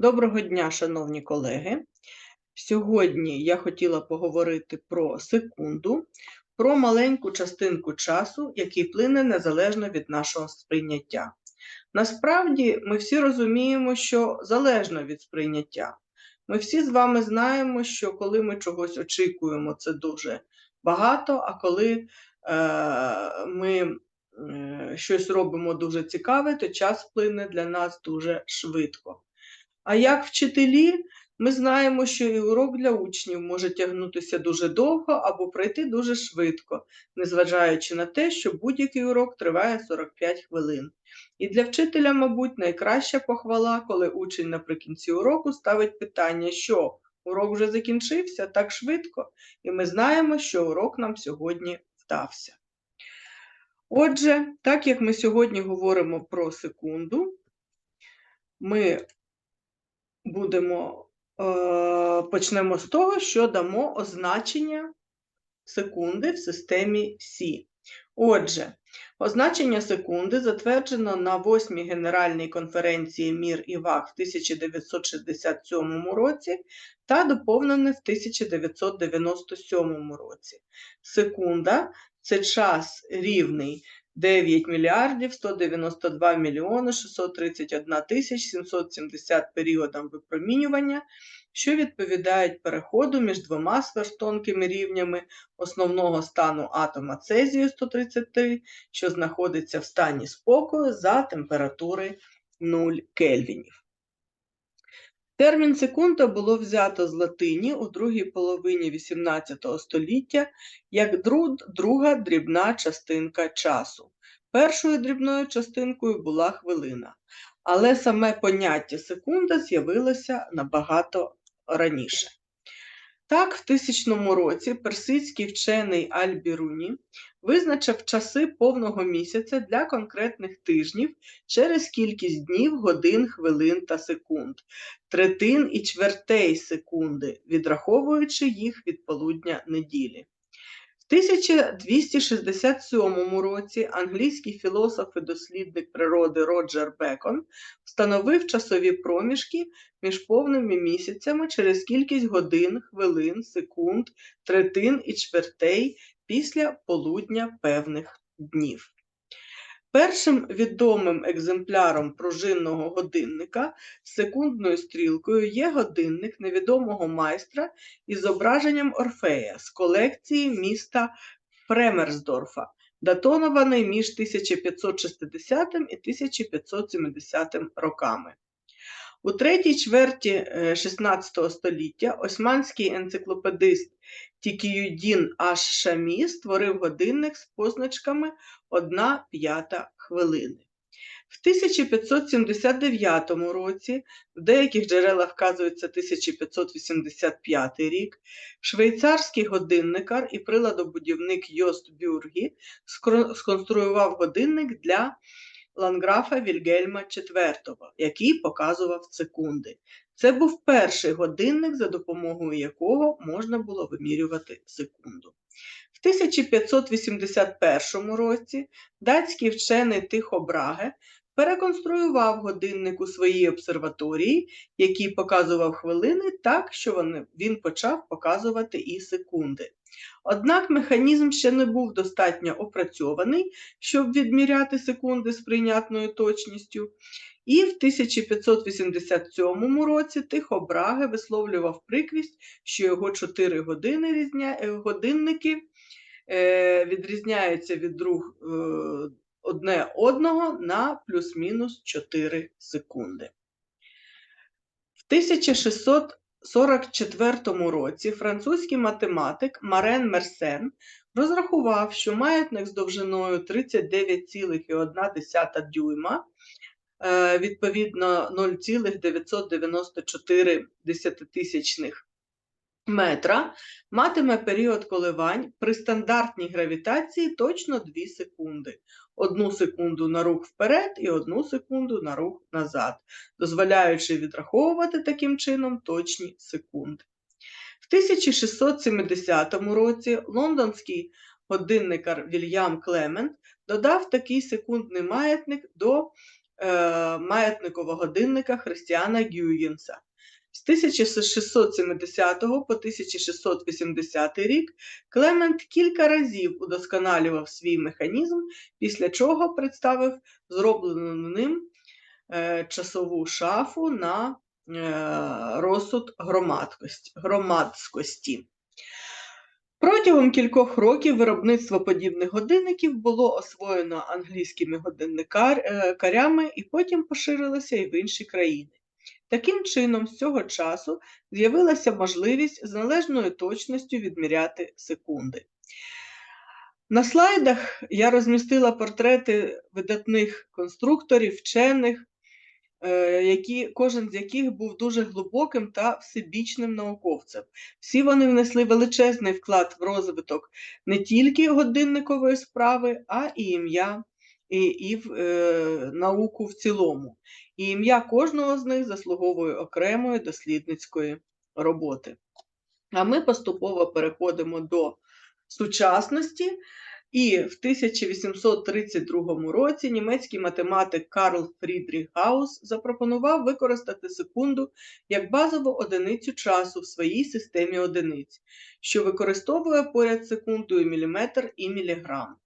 Доброго дня, шановні колеги. Сьогодні я хотіла поговорити про секунду, про маленьку частинку часу, який плине незалежно від нашого сприйняття. Насправді, ми всі розуміємо, що залежно від сприйняття. Ми всі з вами знаємо, що коли ми чогось очікуємо, це дуже багато, а коли е, ми е, щось робимо дуже цікаве, то час плине для нас дуже швидко. А як вчителі, ми знаємо, що і урок для учнів може тягнутися дуже довго або пройти дуже швидко, незважаючи на те, що будь-який урок триває 45 хвилин. І для вчителя, мабуть, найкраща похвала, коли учень наприкінці уроку ставить питання, що урок вже закінчився так швидко, і ми знаємо, що урок нам сьогодні вдався. Отже, так як ми сьогодні говоримо про секунду, ми будемо, е, почнемо з того, що дамо означення секунди в системі Сі. Отже, означення секунди затверджено на 8-й Генеральній конференції Мір і ВАГ в 1967 році та доповнене в 1997 році. Секунда це час рівний 9 мільярдів 192 мільйони 631 тисяч 770 періодам випромінювання, що відповідають переходу між двома сверхтонкими рівнями основного стану атома цезію 133, що знаходиться в стані спокою за температури 0 кельвінів. Термін секунда було взято з латині у другій половині XVIII століття як друга дрібна частинка часу. Першою дрібною частинкою була хвилина, але саме поняття секунда з'явилося набагато раніше. Так, в тисячному році персидський вчений Аль-Біруні визначив часи повного місяця для конкретних тижнів через кількість днів, годин, хвилин та секунд, третин і чвертей секунди, відраховуючи їх від полудня неділі. В 1267 році англійський філософ і дослідник природи Роджер Бекон встановив часові проміжки між повними місяцями через кількість годин, хвилин, секунд, третин і чвертей після полудня певних днів. Першим відомим екземпляром пружинного годинника з секундною стрілкою є годинник невідомого майстра із зображенням Орфея з колекції міста Фремерсдорфа, датований між 1560 і 1570 роками. У третій чверті XVI е, століття османський енциклопедист Тікіюдін Аш Шамі створив годинник з позначками 1 п'ята хвилини. В 1579 році, в деяких джерелах вказується 1585 рік, швейцарський годинникар і приладобудівник Йост Бюргі сконструював годинник для ланграфа Вільгельма IV, який показував секунди. Це був перший годинник, за допомогою якого можна було вимірювати секунду. В 1581 році датський вчений Тихо Браге переконструював годинник у своїй обсерваторії, який показував хвилини так, що він почав показувати і секунди. Однак механізм ще не був достатньо опрацьований, щоб відміряти секунди з прийнятною точністю. І в 1587 році Тихо Браге висловлював приквість, що його чотири години різня... Е, годинники е, відрізняються від друг е, одне одного на плюс-мінус 4 секунди. В 1644 році французький математик Марен Мерсен розрахував, що маятник з довжиною 39,1 дюйма, е, відповідно 0,994 метра матиме період коливань при стандартній гравітації точно 2 секунди. Одну секунду на рух вперед і одну секунду на рух назад, дозволяючи відраховувати таким чином точні секунди. В 1670 році лондонський годинникар Вільям Клемент додав такий секундний маятник до е, маятникового годинника Христіана Гюйгенса. З 1670 по 1680 рік Клемент кілька разів удосконалював свій механізм, після чого представив зроблену ним е, часову шафу на е, розсуд громадськості. Протягом кількох років виробництво подібних годинників було освоєно англійськими годинникарями і потім поширилося і в інші країни. Таким чином, з цього часу з'явилася можливість з належною точністю відміряти секунди. На слайдах я розмістила портрети видатних конструкторів, вчених, е, які, кожен з яких був дуже глибоким та всебічним науковцем. Всі вони внесли величезний вклад в розвиток не тільки годинникової справи, а і ім'я, і, і в е, науку в цілому. І ім'я кожного з них заслуговує окремої дослідницької роботи. А ми поступово переходимо до сучасності. І в 1832 році німецький математик Карл Фрідріх Гаус запропонував використати секунду як базову одиницю часу в своїй системі одиниць, що використовує поряд секундою міліметр і міліграм.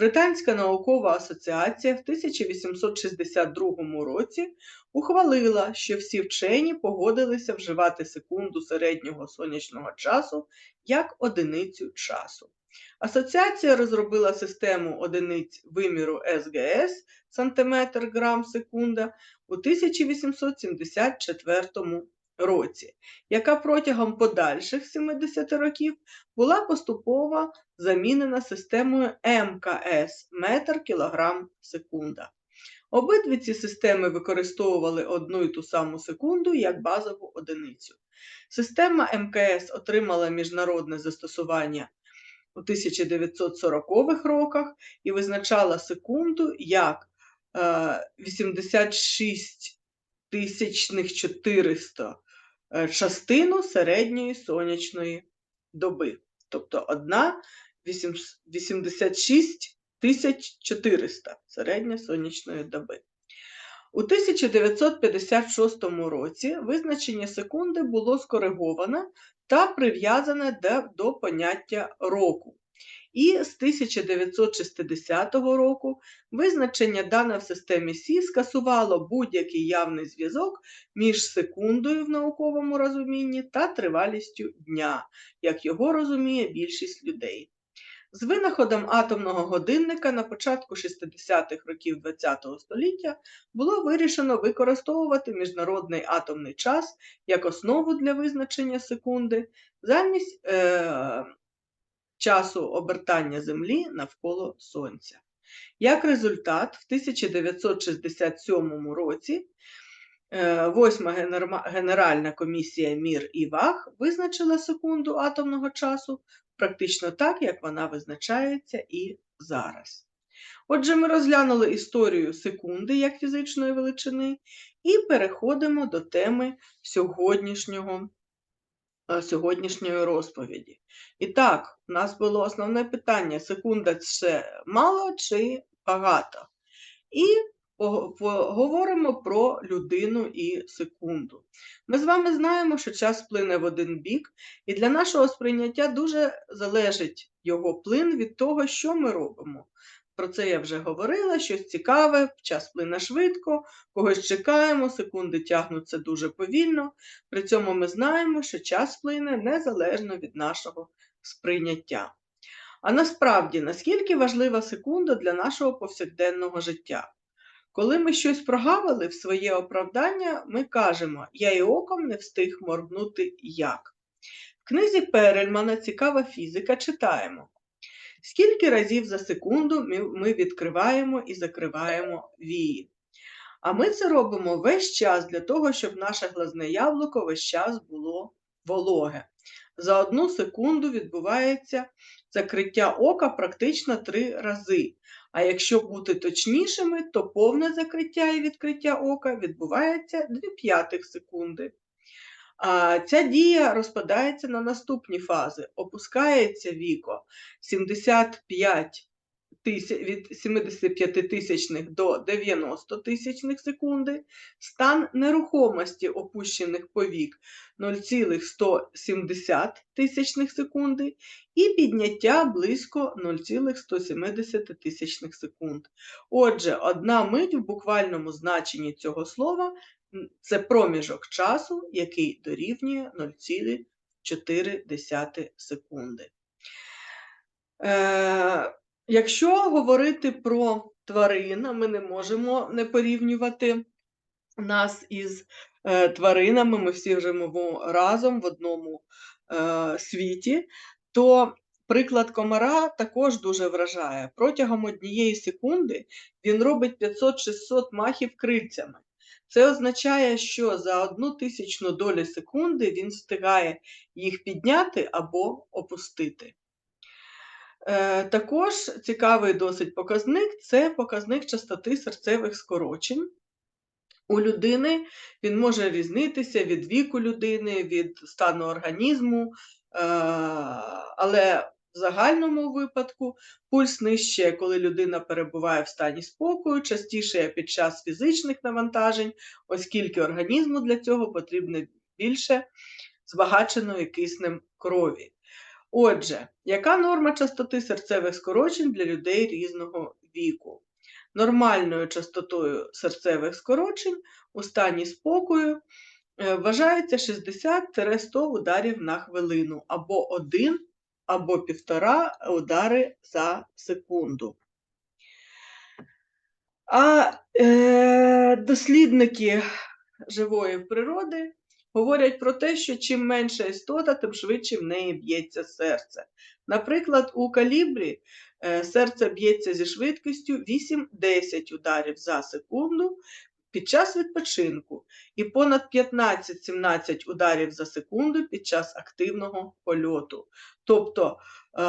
Британська наукова асоціація в 1862 році ухвалила, що всі вчені погодилися вживати секунду середнього сонячного часу як одиницю часу. Асоціація розробила систему одиниць виміру СГС сантиметр грам секунда у 1874 році, яка протягом подальших 70 років була поступово замінена системою МКС метр кілограм секунда. Обидві ці системи використовували одну і ту саму секунду як базову одиницю. Система МКС отримала міжнародне застосування у 1940-х роках і визначала секунду як 86 тисячних 400 е, частину середньої сонячної доби. Тобто одна 86 400 середня сонячної доби. У 1956 році визначення секунди було скориговане та прив'язане до поняття року. І з 1960 року визначення дане в системі Сі скасувало будь-який явний зв'язок між секундою в науковому розумінні та тривалістю дня, як його розуміє більшість людей. З винаходом атомного годинника на початку 60-х років ХХ століття було вирішено використовувати міжнародний атомний час як основу для визначення секунди замість е, часу обертання Землі навколо Сонця. Як результат, в 1967 році е, Восьма Генеральна комісія Мір і Ваг визначила секунду атомного часу практично так, як вона визначається і зараз. Отже, ми розглянули історію секунди як фізичної величини і переходимо до теми сьогоднішнього, сьогоднішньої розповіді. І так, у нас було основне питання: секунда це мало чи багато? І Поговоримо про людину і секунду. Ми з вами знаємо, що час плине в один бік, і для нашого сприйняття дуже залежить його плин від того, що ми робимо. Про це я вже говорила, щось цікаве, час плине швидко, когось чекаємо, секунди тягнуться дуже повільно. При цьому ми знаємо, що час плине незалежно від нашого сприйняття. А насправді, наскільки важлива секунда для нашого повсякденного життя? Коли ми щось прогавили в своє оправдання, ми кажемо Я і оком не встиг моргнути як. В книзі Перельмана Цікава фізика читаємо. Скільки разів за секунду ми відкриваємо і закриваємо вії. А ми це робимо весь час для того, щоб наше глазне яблуко весь час було вологе. За одну секунду відбувається закриття ока практично три рази. А якщо бути точнішими, то повне закриття і відкриття ока відбувається 2 п'ятих секунди. А Ця дія розпадається на наступні фази. Опускається віко 75 тисяч, від 75 тисячних до 90 тисячних секунди, стан нерухомості опущених повік 0,170 тисячних секунди і підняття близько 0,170 тисячних секунд. Отже, одна мить в буквальному значенні цього слова це проміжок часу, який дорівнює 0,4 секунди. Е, якщо говорити про тварин, ми не можемо не порівнювати нас із е, тваринами, ми всі живемо разом в одному е, світі, то приклад комара також дуже вражає. Протягом однієї секунди він робить 500-600 махів крильцями. Це означає, що за одну тисячну долю секунди він встигає їх підняти або опустити. Е, Також цікавий досить показник це показник частоти серцевих скорочень. У людини він може різнитися від віку людини, від стану організму, е, але в загальному випадку пульс нижче, коли людина перебуває в стані спокою, частіше під час фізичних навантажень, оскільки організму для цього потрібно більше збагаченої киснем крові. Отже, яка норма частоти серцевих скорочень для людей різного віку? Нормальною частотою серцевих скорочень у стані спокою е, вважається 60-100 ударів на хвилину, або 1 або 1,5 удари за секунду. А е, дослідники живої природи говорять про те, що чим менша істота, тим швидше в неї б'ється серце. Наприклад, у калібрі е, серце б'ється зі швидкістю 8-10 ударів за секунду під час відпочинку і понад 15-17 ударів за секунду під час активного польоту. Тобто е,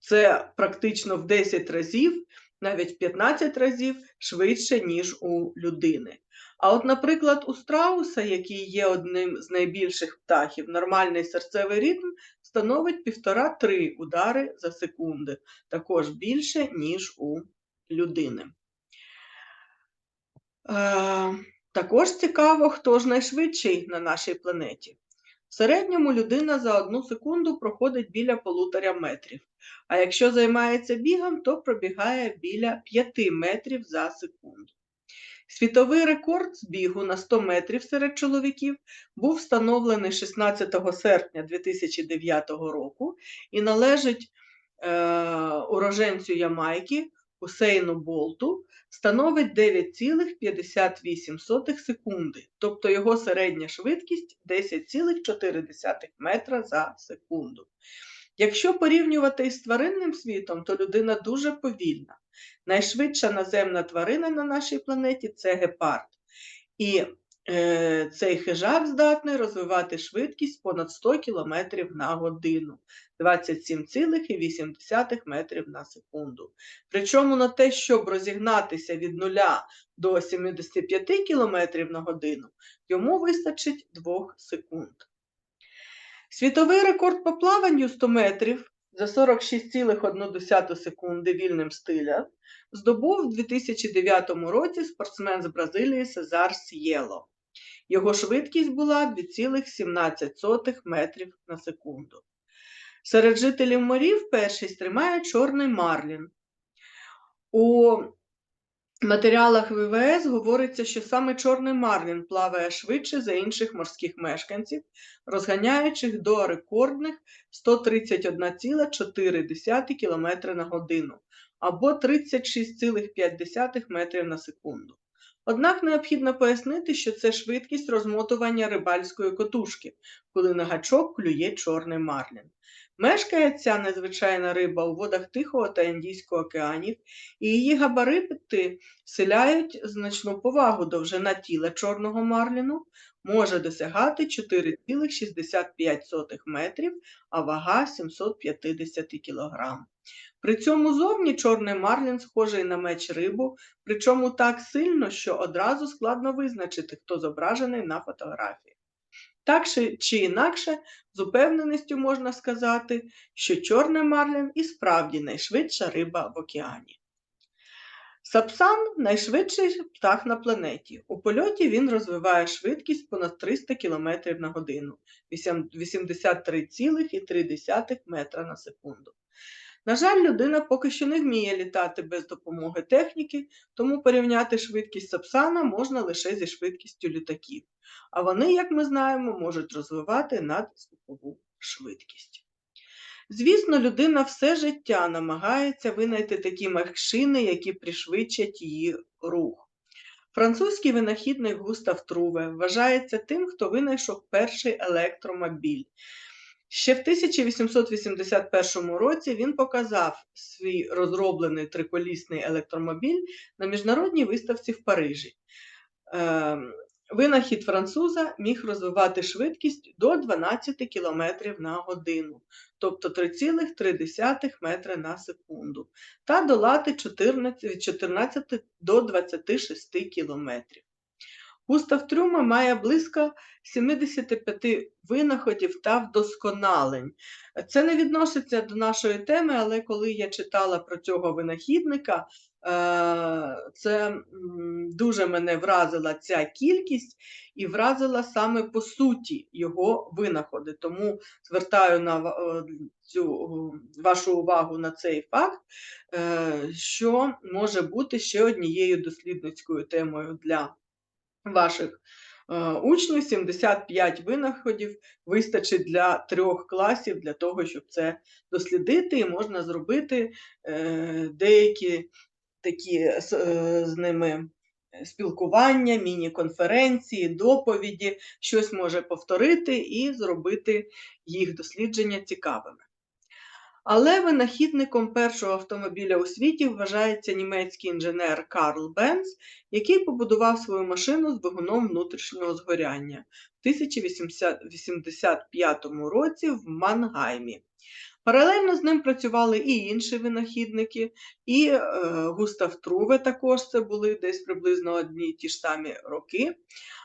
це практично в 10 разів, навіть в 15 разів швидше, ніж у людини. А от, наприклад, у страуса, який є одним з найбільших птахів, нормальний серцевий ритм становить 1,5-3 удари за секунду, також більше, ніж у людини. Е, також цікаво, хто ж найшвидший на нашій планеті. В середньому людина за одну секунду проходить біля полутора метрів, а якщо займається бігом, то пробігає біля 5 метрів за секунду. Світовий рекорд з бігу на 100 метрів серед чоловіків був встановлений 16 серпня 2009 року і належить е, уроженцю Ямайки Усейну Болту, становить 9,58 секунди, тобто його середня швидкість 10,4 метра за секунду. Якщо порівнювати із тваринним світом, то людина дуже повільна. Найшвидша наземна тварина на нашій планеті це гепард. І цей хижак здатний розвивати швидкість понад 100 км на годину, 27,8 метрів на секунду. Причому на те, щоб розігнатися від 0 до 75 км на годину, йому вистачить 2 секунд. Світовий рекорд по плаванню 100 метрів за 46,1 секунди вільним стилем здобув у 2009 році спортсмен з Бразилії Сезар С'єло. Його швидкість була 2,17 метрів на секунду. Серед жителів морів першість тримає чорний марлін. У матеріалах ВВС говориться, що саме чорний марлін плаває швидше за інших морських мешканців, розганяючих до рекордних 131,4 км на годину або 36,5 метрів на секунду. Однак необхідно пояснити, що це швидкість розмотування рибальської котушки, коли на гачок клює чорний марлін. Мешкає ця незвичайна риба у водах Тихого та Індійського океанів, і її габарити селяють значну повагу довжина тіла чорного марліну, може досягати 4,65 метрів, а вага 750 кг. При цьому зовні чорний марлін схожий на меч рибу, причому так сильно, що одразу складно визначити, хто зображений на фотографії. Так чи, інакше, з упевненістю можна сказати, що чорний марлін і справді найшвидша риба в океані. Сапсан найшвидший птах на планеті. У польоті він розвиває швидкість понад 300 км на годину 83,3 метра на секунду. На жаль, людина поки що не вміє літати без допомоги техніки, тому порівняти швидкість сапсана можна лише зі швидкістю літаків, а вони, як ми знаємо, можуть розвивати надзвукову швидкість. Звісно, людина все життя намагається винайти такі машини, які пришвидшать її рух. Французький винахідник Густав Труве вважається тим, хто винайшов перший електромобіль. Ще в 1881 році він показав свій розроблений триколісний електромобіль на міжнародній виставці в Парижі. Ем, винахід француза міг розвивати швидкість до 12 км на годину, тобто 3,3 метри на секунду, та долати від 14 до 26 км. Густав Трюма має близько 75 винаходів та вдосконалень. Це не відноситься до нашої теми, але коли я читала про цього винахідника, е, це дуже мене вразила ця кількість і вразила саме по суті його винаходи. Тому звертаю на е, цю вашу увагу на цей факт, е, що може бути ще однією дослідницькою темою для ваших е, учнів 75 винаходів вистачить для трьох класів для того, щоб це дослідити, і можна зробити е, деякі такі е, з ними спілкування, міні-конференції, доповіді, щось може повторити і зробити їх дослідження цікавими. Але винахідником першого автомобіля у світі вважається німецький інженер Карл Бенц, який побудував свою машину з двигуном внутрішнього згоряння в 1885 році в Мангаймі. Паралельно з ним працювали і інші винахідники, і е, Густав Труве також це були десь приблизно одні й ті ж самі роки.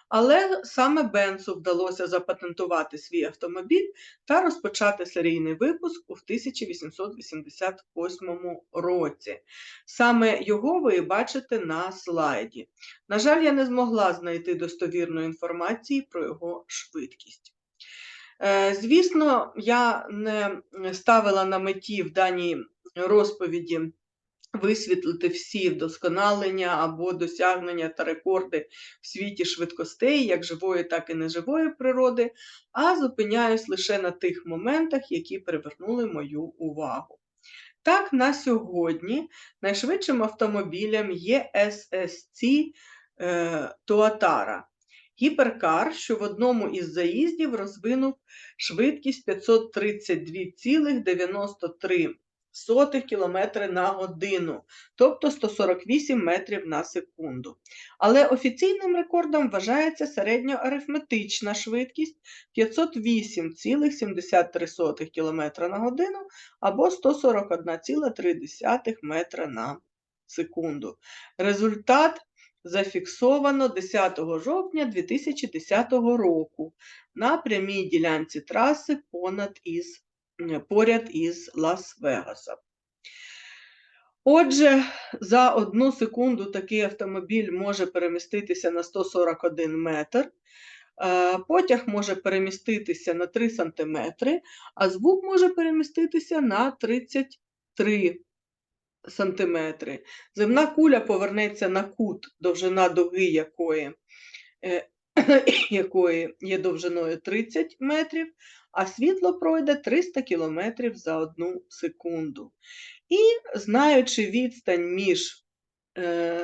Але саме Бенцу вдалося запатентувати свій автомобіль та розпочати серійний випуск у 1888 році. Саме його ви бачите на слайді. На жаль, я не змогла знайти достовірної інформації про його швидкість. Е, звісно, я не ставила на меті в даній розповіді висвітлити всі вдосконалення або досягнення та рекорди в світі швидкостей, як живої, так і неживої природи, а зупиняюсь лише на тих моментах, які привернули мою увагу. Так, на сьогодні найшвидшим автомобілем є SSC е, Туатара. Гіперкар, що в одному із заїздів розвинув швидкість 532,93 сотих кілометри на годину, тобто 148 метрів на секунду. Але офіційним рекордом вважається середньоарифметична швидкість 508,73 км на годину або 141,3 метра на секунду. Результат зафіксовано 10 жовтня 2010 року на прямій ділянці траси понад із поряд із Лас-Вегасом. Отже, за одну секунду такий автомобіль може переміститися на 141 метр, е, потяг може переміститися на 3 см, а звук може переміститися на 33 см. Земна куля повернеться на кут, довжина дуги якої е, якої є довжиною 30 метрів, а світло пройде 300 км за одну секунду. І знаючи відстань між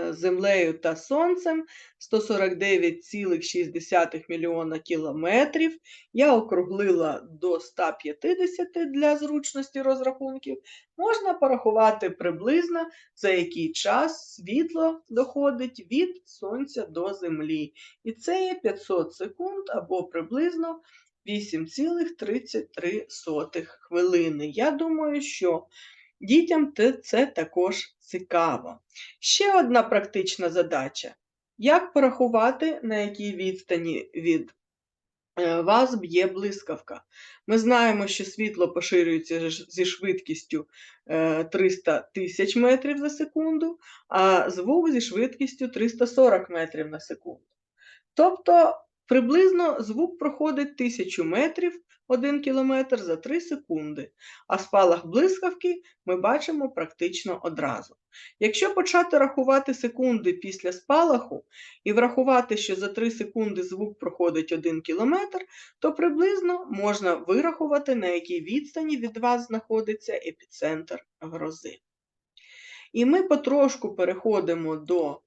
землею та Сонцем 149,6 мільйона кілометрів. Я округлила до 150 для зручності розрахунків. Можна порахувати приблизно, за який час світло доходить від Сонця до Землі. І це є 500 секунд або приблизно 8,33 хвилини. Я думаю, що Дітям це також цікаво. Ще одна практична задача: як порахувати, на якій відстані від е, вас б'є блискавка. Ми знаємо, що світло поширюється зі швидкістю е, 300 тисяч метрів за секунду, а звук зі швидкістю 340 метрів на секунду. Тобто приблизно звук проходить 1000 метрів 1 кілометр за 3 секунди, а спалах блискавки ми бачимо практично одразу. Якщо почати рахувати секунди після спалаху і врахувати, що за 3 секунди звук проходить 1 кілометр, то приблизно можна вирахувати, на якій відстані від вас знаходиться епіцентр грози. І ми потрошку переходимо до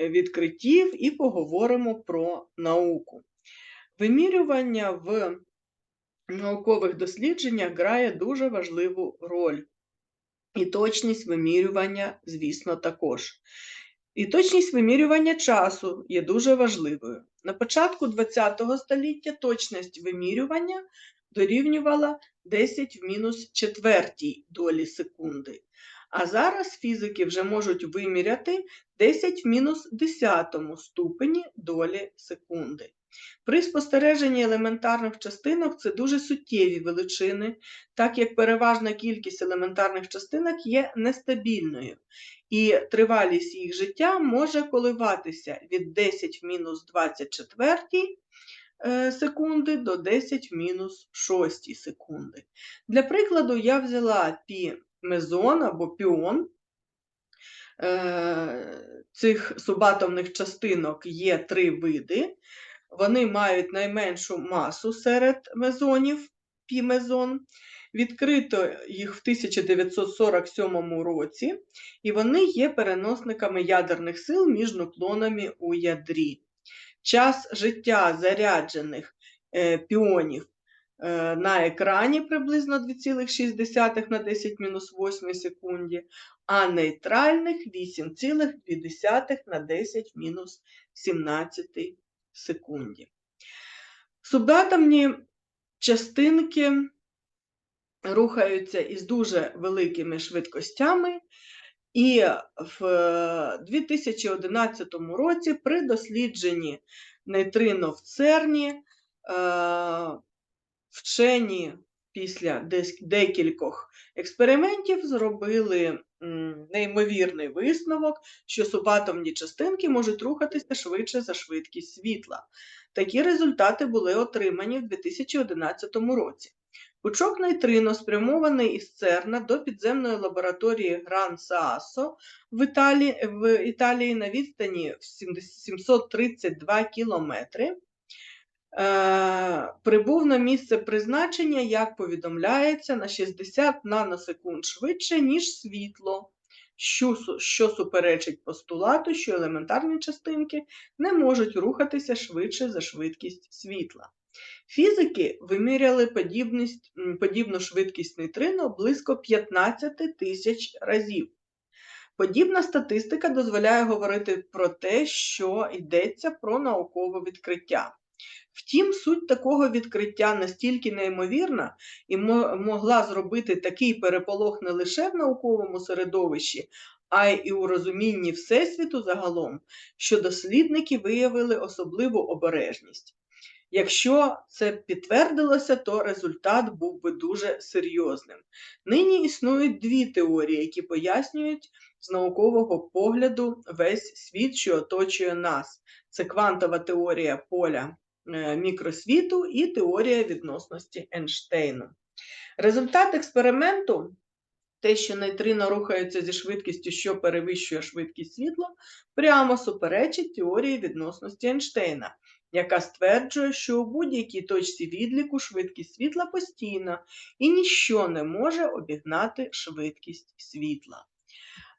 відкриттів і поговоримо про науку. Вимірювання в наукових дослідженнях грає дуже важливу роль. І точність вимірювання, звісно, також. І точність вимірювання часу є дуже важливою. На початку ХХ століття точність вимірювання дорівнювала 10 в мінус четвертій долі секунди. А зараз фізики вже можуть виміряти 10 в мінус десятому ступені долі секунди. При спостереженні елементарних частинок це дуже суттєві величини, так як переважна кількість елементарних частинок є нестабільною, і тривалість їх життя може коливатися від 10 в мінус 24 е, секунди до 10 в мінус 6 секунди. Для прикладу, я взяла пі мезон або піон. Е, Цих субатомних частинок є три види. Вони мають найменшу масу серед мезонів, пімезон. Відкрито їх в 1947 році, і вони є переносниками ядерних сил між нуклонами у ядрі. Час життя заряджених е, піонів на екрані приблизно 2,6 на 10 мінус 8 секунді, а нейтральних 8,2 на 10 мінус 17 секунді. Субатомні частинки рухаються із дуже великими швидкостями, і в 2011 році при дослідженні нейтрино в ЦЕРНі е, вчені після декількох експериментів зробили неймовірний висновок, що субатомні частинки можуть рухатися швидше за швидкість світла. Такі результати були отримані в 2011 році. Пучок нейтрино спрямований із Церна до підземної лабораторії Гран Саасо в Італії, в Італії на відстані в 732 кілометри. Е, прибув на місце призначення, як повідомляється, на 60 наносекунд швидше, ніж світло, що, що суперечить постулату, що елементарні частинки не можуть рухатися швидше за швидкість світла. Фізики виміряли подібність, подібну швидкість нейтрино близько 15 тисяч разів. Подібна статистика дозволяє говорити про те, що йдеться про наукове відкриття. Втім, суть такого відкриття настільки неймовірна і могла зробити такий переполох не лише в науковому середовищі, а й у розумінні Всесвіту загалом, що дослідники виявили особливу обережність. Якщо це підтвердилося, то результат був би дуже серйозним. Нині існують дві теорії, які пояснюють з наукового погляду весь світ, що оточує нас. Це квантова теорія поля мікросвіту і теорія відносності Ейнштейну. Результат експерименту, те, що нейтрино рухаються зі швидкістю, що перевищує швидкість світла, прямо суперечить теорії відносності Ейнштейна, яка стверджує, що у будь-якій точці відліку швидкість світла постійна і ніщо не може обігнати швидкість світла.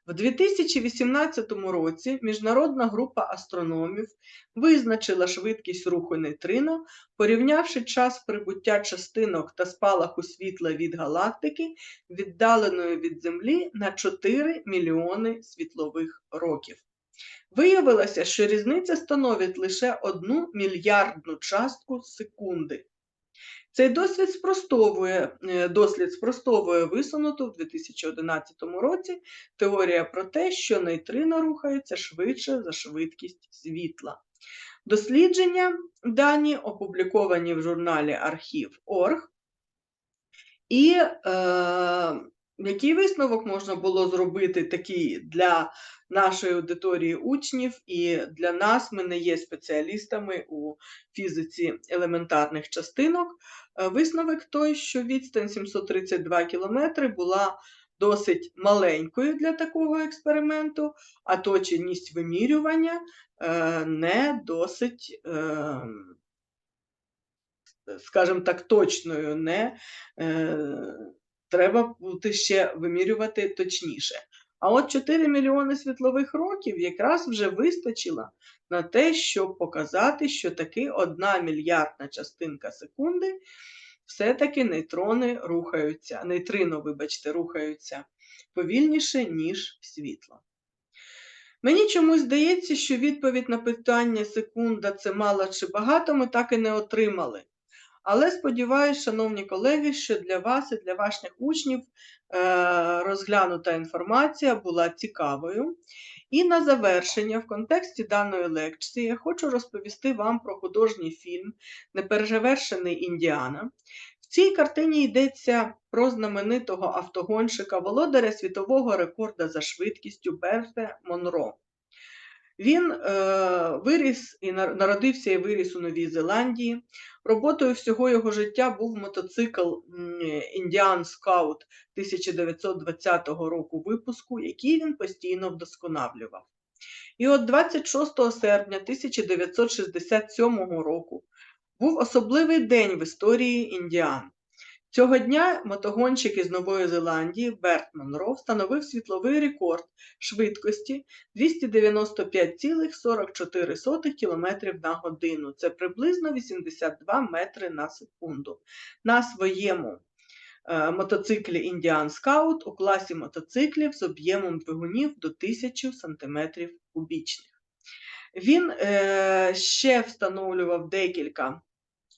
В 2018 році міжнародна група астрономів визначила швидкість руху нейтрино, порівнявши час прибуття частинок та спалаху світла від галактики, віддаленої від Землі на 4 мільйони світлових років. Виявилося, що різниця становить лише одну мільярдну частку секунди. Цей досвід спростовує, е, дослід спростовує висунуту в 2011 році теорія про те, що нейтрино рухається швидше за швидкість світла. Дослідження дані опубліковані в журналі Архів.орг. І е, який висновок можна було зробити такий для нашої аудиторії учнів і для нас, ми не є спеціалістами у фізиці елементарних частинок. Е, Висновок той, що відстань 732 км була досить маленькою для такого експерименту, а точність вимірювання е, не досить, е, скажімо так, точною, не треба бути ще вимірювати точніше. А от 4 мільйони світлових років якраз вже вистачило на те, щоб показати, що таки одна мільярдна частинка секунди все-таки нейтрони рухаються, нейтрино, вибачте, рухаються повільніше, ніж світло. Мені чомусь здається, що відповідь на питання секунда це мало чи багато ми так і не отримали. Але сподіваюся, шановні колеги, що для вас і для ваших учнів е, розглянута інформація була цікавою. І на завершення, в контексті даної лекції, я хочу розповісти вам про художній фільм Неперевершений Індіана. В цій картині йдеться про знаменитого автогонщика, володаря світового рекорда за швидкістю Берте Монро. Він е, виріс і народився і виріс у Новій Зеландії. Роботою всього його життя був мотоцикл Індіан Скаут 1920 року випуску, який він постійно вдосконалював. І от 26 серпня 1967 року був особливий день в історії індіан. Цього дня мотогонщик із Нової Зеландії Берт Монро встановив світловий рекорд швидкості 295,44 км на годину. Це приблизно 82 метри на секунду. На своєму е, мотоциклі Indian Scout у класі мотоциклів з об'ємом двигунів до 1000 см кубічних. Він е, ще встановлював декілька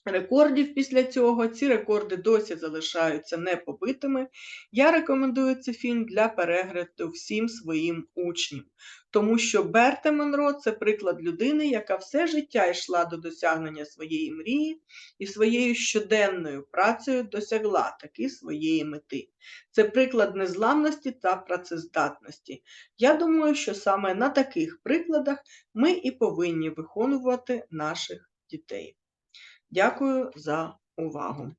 рекордів після цього. Ці рекорди досі залишаються непобитими. Я рекомендую цей фільм для перегляду всім своїм учням, тому що Берте Монро це приклад людини, яка все життя йшла до досягнення своєї мрії і своєю щоденною працею досягла таки своєї мети. Це приклад незламності та працездатності. Я думаю, що саме на таких прикладах ми і повинні виконувати наших дітей. Дякую за увагу!